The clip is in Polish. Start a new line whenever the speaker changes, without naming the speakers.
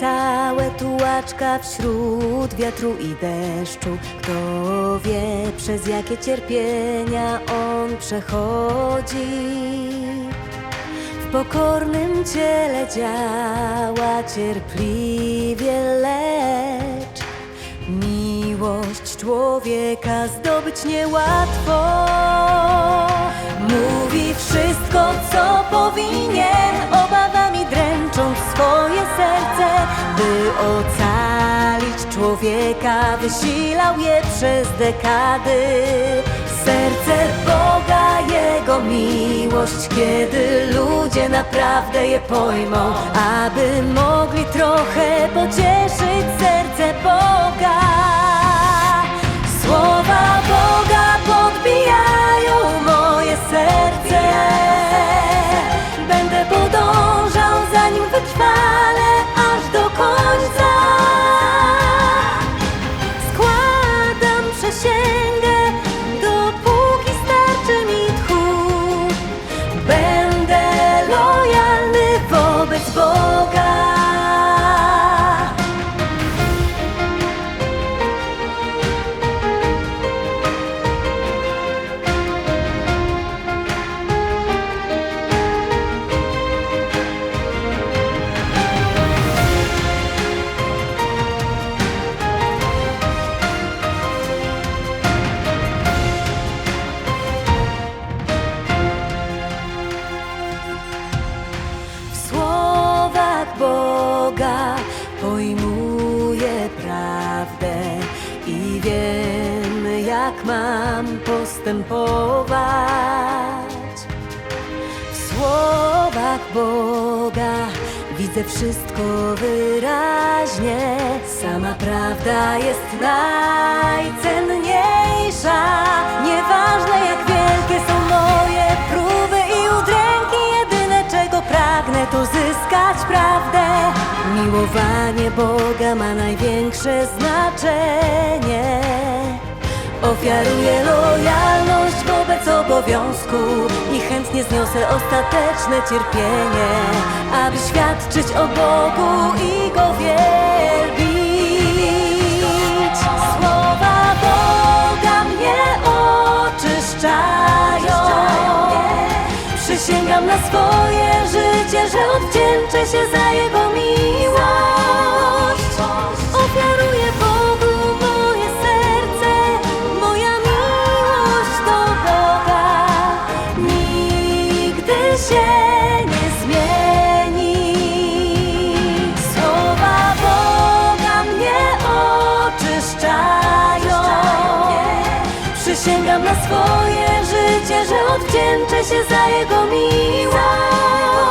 całe tułaczka wśród wiatru i deszczu. Kto wie, przez jakie cierpienia on przechodzi. W pokornym ciele działa cierpliwie, lecz miłość człowieka zdobyć niełatwo. Mówi człowieka, wysilał je przez dekady. Serce Boga, Jego miłość, kiedy ludzie naprawdę je pojmą, aby mogli trochę pocieszyć serce Boga. volver. Jak mam postępować. W słowach Boga widzę wszystko wyraźnie. Sama prawda jest najcenniejsza. Nieważne jak wielkie są moje próby i udręki, jedyne czego pragnę to zyskać prawdę. Miłowanie Boga ma największe znaczenie. Ofiaruję lojalność wobec obowiązku i chętnie zniosę ostateczne cierpienie, aby świadczyć o Bogu i Go wielbić. Słowa Boga mnie oczyszczają. Przysięgam na swoje życie, że odwdzięczę się za Przysięgam na swoje życie, że odwdzięczę się za Jego miłość.